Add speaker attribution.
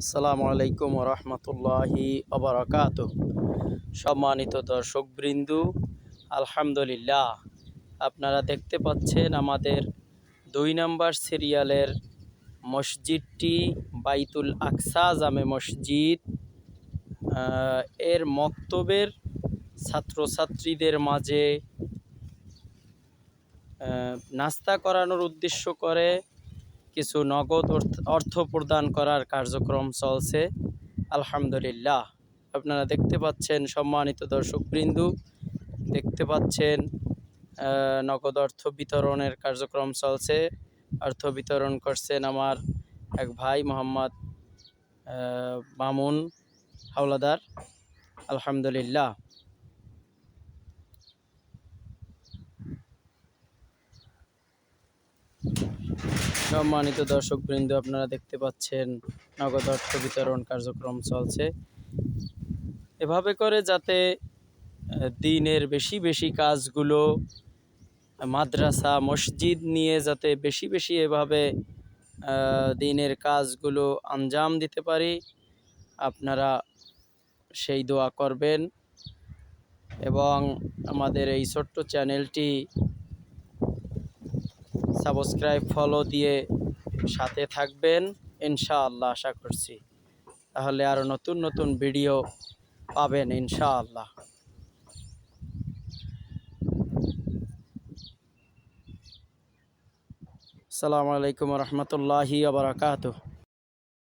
Speaker 1: আসসালামু আলাইকুম রহমতুল্লাহি অবরাকাত সম্মানিত দর্শকবৃন্দু, আলহামদুলিল্লাহ, আপনারা দেখতে পাচ্ছেন আমাদের দুই নম্বর সিরিয়ালের মসজিদটি বাইতুল আকসা জামে মসজিদ। এর মক্তবের ছাত্রছাত্রীদের মাঝে নাস্তা করানোর উদ্দেশ্য করে কিছু নগদ অর্থ- প্রদান করার কার্যক্রম চলছে। আলহামদুলিল্লাহ। আপনারা দেখতে পাচ্ছেন সম্মানিত দর্শকবৃন্দু, দেখতে পাচ্ছেন নগদ অর্থ বিতরণের কার্যক্রম চলছে। অর্থ বিতরণ করছেন আমার এক ভাই মোহাম্মদ মামুন হাওলাদার। আলহামদুলিল্লাহ। সম্মানিত দর্শকবৃন্দ, আপনারা দেখতে পাচ্ছেন নগদ অর্থ বিতরণ কার্যক্রম চলছে। এভাবে করে যাতে দিনের বেশি বেশি কাজগুলো, মাদ্রাসা, মসজিদ নিয়ে যাতে বেশি বেশি এভাবে দিনের কাজগুলো আঞ্জাম দিতে পারি, আপনারা সেই দোয়া করবেন। এবং আমাদের এই ছোট্ট চ্যানেলটি সাবস্ক্রাইব ফলো দিয়ে সাথে থাকবেন, ইনশাআল্লাহ আশা করছি। তাহলে আরও নতুন নতুন ভিডিও পাবেন, ইনশাআল্লাহ। আসসালামু আলাইকুম রহমতুল্লাহি আবরাকাতুহ